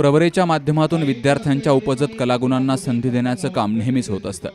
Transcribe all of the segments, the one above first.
प्रवरेच्या माध्यमातून विद्यार्थ्यांच्या उपजत कलागुणांना संधी देण्याचं काम नेहमीच होत असतं.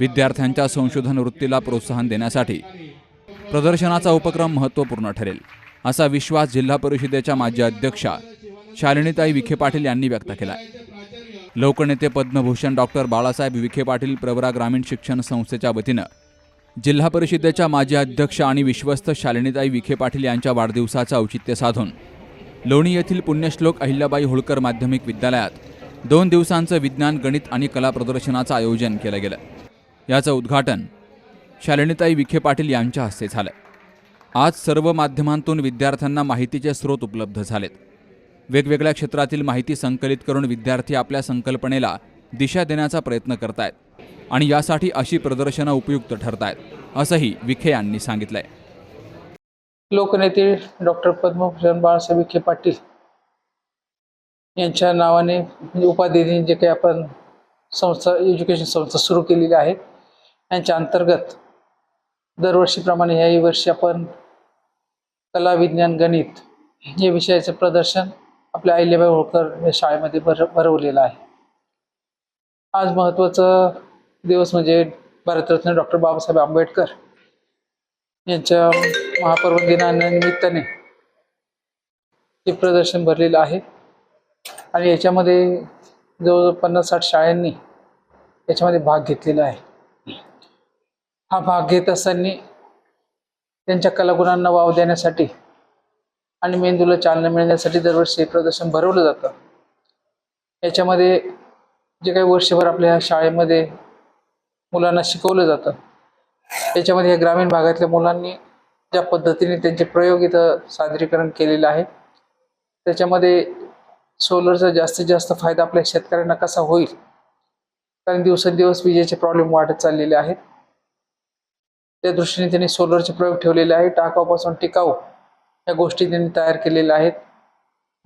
विद्यार्थ्यांच्या संशोधन वृत्तीला प्रोत्साहन देण्यासाठी प्रदर्शनाचा उपक्रम महत्त्वपूर्ण ठरेल असा विश्वास जिल्हा परिषदेच्या माजी अध्यक्षा शालिनीताई विखे पाटील यांनी व्यक्त केला लोकनेते पद्मभूषण डॉक्टर बाळासाहेब विखे पाटील प्रवरा ग्रामीण शिक्षण संस्थेच्या वतीनं जिल्हा परिषदेच्या माजी अध्यक्ष आणि विश्वस्त शालिनीताई विखे पाटील यांच्या वाढदिवसाचं औचित्य साधून लोणी येथील पुण्यश्लोक अहिल्याबाई होळकर माध्यमिक विद्यालयात दोन दिवसांचं विज्ञान गणित आणि कला प्रदर्शनाचं आयोजन केलं गेलं. याचं उद्घाटन शालिनीताई विखे पाटील यांच्या हस्ते झालं. आज सर्व माध्यमांतून विद्यार्थ्यांना माहितीचे स्रोत उपलब्ध झालेत. वेगवेगळ्या क्षेत्रातील माहिती संकलित करून विद्यार्थी आपल्या संकल्पनेला दिशा देण्याचा प्रयत्न करतायत आणि यासाठी अशी प्रदर्शनं उपयुक्त ठरतायत असंही विखे यांनी सांगितलंय. लोकनेते डॉक्टर पद्मभूषण बाळासाहेब विखे पाटील यांच्या नावाने म्हणजे उपाधीने जे काही आपण संस्था एज्युकेशन संस्था सुरू केलेली आहे. यांच्या अंतर्गत दरवर्षीप्रमाणे याही वर्षी आपण कला विज्ञान गणित या विषयाचं प्रदर्शन आपल्या अहिल्याबाई होळकर या शाळेमध्ये भर भरवलेलं आहे. आज महत्त्वाचा दिवस म्हणजे भारतरत्न डॉक्टर बाबासाहेब आंबेडकर यांच्या महापर्व दिनानिमित्ताने हे प्रदर्शन भरलेलं आहे. आणि याच्यामध्ये जवळजवळ पन्नास साठ शाळांनी याच्यामध्ये भाग घेतलेला आहे. हा भाग घेत असताना त्यांच्या कलागुणांना वाव देण्यासाठी आणि मेंदूला चालना मिळण्यासाठी दरवर्षी हे प्रदर्शन भरवलं जातं. याच्यामध्ये जे काही वर्षभर आपल्या ह्या शाळेमध्ये मुलांना शिकवलं जातं. याच्यामध्ये या ग्रामीण भागातल्या मुलांनी ज्या पद्धतीने त्यांचे प्रयोग इथं सादरीकरण केलेलं आहे. त्याच्यामध्ये सोलरचा जास्तीत जास्त फायदा आपल्या शेतकऱ्यांना कसा होईल? कारण दिवसेंदिवस विजेचे प्रॉब्लेम वाढत चाललेले आहेत. त्या दृष्टीने त्यांनी सोलरचे प्रयोग ठेवलेले आहे टाकाऊपासून टिकाऊ या गोष्टी त्यांनी तयार केलेल्या आहेत.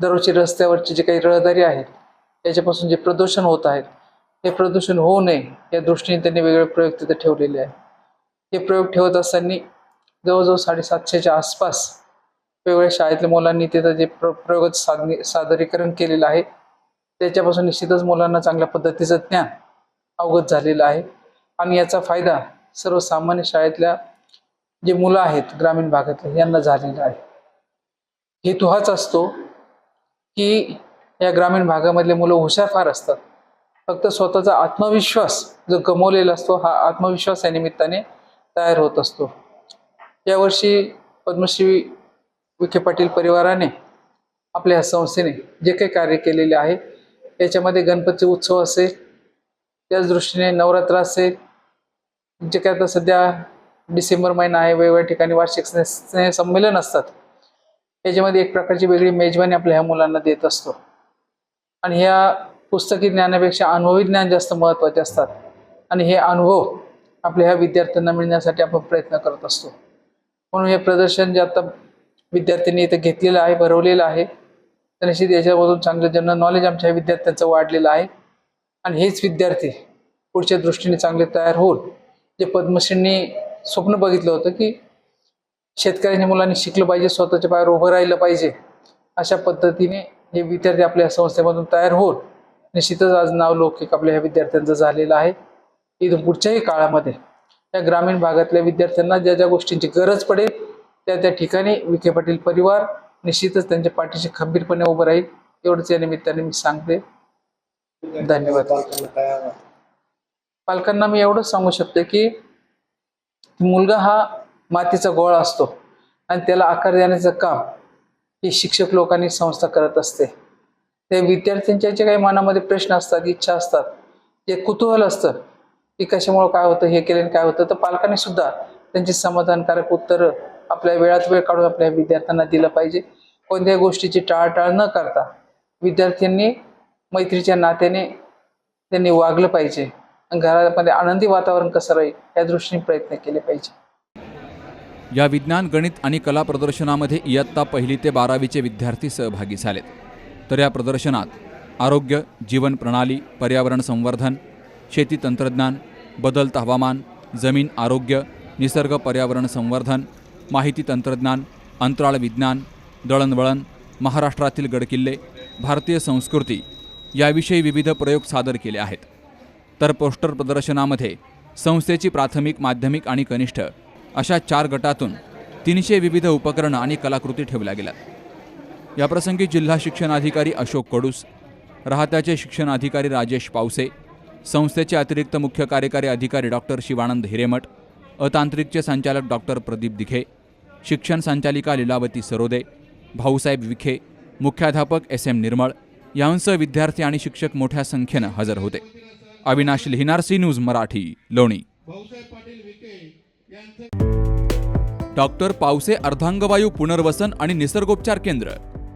दररोजची रस्त्यावरची जे काही रहदारी आहेत त्याच्यापासून जे प्रदूषण होत आहेत हे प्रदूषण होऊ नये या दृष्टीने त्यांनी वेगवेगळे प्रयोग तिथे ठेवलेले आहेत. हे प्रयोग ठेवत असताना जवळजवळ साडेसातशेच्या आसपास वेगवेगळ्या शाळेतल्या मुलांनी तिथं जे प्र प्रयोग सादरीकरण केलेलं आहे त्याच्यापासून निश्चितच मुलांना चांगल्या पद्धतीचं ज्ञान अवगत झालेलं आहे. आणि याचा फायदा सर्वसामान्य शाळेतल्या जे मुलं आहेत ग्रामीण भागातले यांना झालेला आहे. हेतू हाच असतो की या ग्रामीण भागामधले मुलं हुशार फार असतात. फक्त स्वतःचा आत्मविश्वास जो गमवलेला असतो हा आत्मविश्वास या निमित्ताने तयार होत असतो. यावर्षी पद्मश्री विखे पाटील परिवाराने आपल्या संस्थेने जे काही कार्य केलेले आहे याच्यामध्ये गणपती उत्सव असेल त्याच दृष्टीने नवरात्र असेल जे काय आता सध्या डिसेंबर महिना आहे वेगवेगळ्या ठिकाणी वार्षिक स्ने स्नेह संमेलन असतात याच्यामध्ये एक प्रकारची वेगळी मेजवानी आपल्या ह्या मुलांना देत असतो. आणि ह्या पुस्तकी ज्ञानापेक्षा अनुभवी ज्ञान जास्त महत्त्वाचे असतात. आणि हे अनुभव आपल्या ह्या विद्यार्थ्यांना मिळण्यासाठी आपण प्रयत्न करत असतो. म्हणून हे प्रदर्शन जे आता विद्यार्थ्यांनी इथं घेतलेलं आहे भरवलेलं आहे तर निश्चित याच्यामधून चांगलं जनरल नॉलेज आमच्या ह्या विद्यार्थ्यांचं वाढलेलं आहे. आणि हेच विद्यार्थी पुढच्या दृष्टीने चांगले तयार होऊन जे पद्मश्रींनी स्वप्न बघितलं होतं की शेतकऱ्यांच्या मुलांनी शिकलं पाहिजे स्वतःच्या पायावर उभं राहिलं पाहिजे अशा पद्धतीने हे विद्यार्थी आपल्या संस्थेमधून तयार होऊन निश्चितच आज नाव लौकिक आपल्या ह्या विद्यार्थ्यांचं झालेलं आहे. इथून पुढच्याही काळामध्ये या ग्रामीण भागातल्या विद्यार्थ्यांना ज्या ज्या गोष्टींची गरज पडेल त्या त्या ठिकाणी विखे पाटील परिवार निश्चितच त्यांच्या पाठीशी खंबीरपणे उभं राहील. एवढंच या निमित्ताने मी सांगते. धन्यवाद. पालकांना मी एवढंच सांगू शकते की मुलगा हा मातीचा गोळा असतो आणि त्याला आकार देण्याचं काम हे शिक्षक लोकांनी संस्था करत असते. ते विद्यार्थ्यांच्या जे काही मनामध्ये प्रश्न असतात इच्छा असतात जे कुतूहल असतं की कशामुळं काय होतं हे केल्याने काय होतं तर पालकांनी सुद्धा त्यांची समाधानकारक उत्तर आपल्या वेळात वेळ काढून आपल्या विद्यार्थ्यांना दिलं पाहिजे. कोणत्याही गोष्टीची टाळाटाळ न करता विद्यार्थ्यांनी मैत्रीच्या नात्याने त्यांनी वागलं पाहिजे. घरामध्ये आनंदी वातावरण कसं राहील या दृष्टीने प्रयत्न केले पाहिजे. या विज्ञान गणित आणि कला प्रदर्शनामध्ये इयत्ता पहिली ते बारावीचे विद्यार्थी सहभागी झालेत. तर या प्रदर्शनात आरोग्य जीवन प्रणाली पर्यावरण संवर्धन शेती तंत्रज्ञान बदलतं हवामान जमीन आरोग्य निसर्ग पर्यावरण संवर्धन माहिती तंत्रज्ञान अंतराळ विज्ञान दळणवळण महाराष्ट्रातील गडकिल्ले भारतीय संस्कृती याविषयी विविध प्रयोग सादर केले आहेत. तर पोस्टर प्रदर्शनामध्ये संस्थेची प्राथमिक माध्यमिक आणि कनिष्ठ अशा चार गटातून तीनशे विविध उपकरणं आणि कलाकृती ठेवल्या गेल्या. याप्रसंगी जिल्हा शिक्षणाधिकारी अशोक कडूस राहत्याचे शिक्षणाधिकारी राजेश पावसे संस्थेचे अतिरिक्त मुख्य कार्यकारी अधिकारी डॉक्टर शिवानंद हिरेमठ अतांत्रिकचे संचालक डॉक्टर प्रदीप दिघे शिक्षण संचालिका लीलावती सरोदे भाऊसाहेब विखे मुख्याध्यापक एस एम निर्मळ यांसह विद्यार्थी आणि शिक्षक मोठ्या संख्येनं हजर होते. Avinash Lihinar C news Marathi Loni. Doctor Pawase अर्धांगवायू पुनर्वसन आणि निसर्गोपचार केंद्र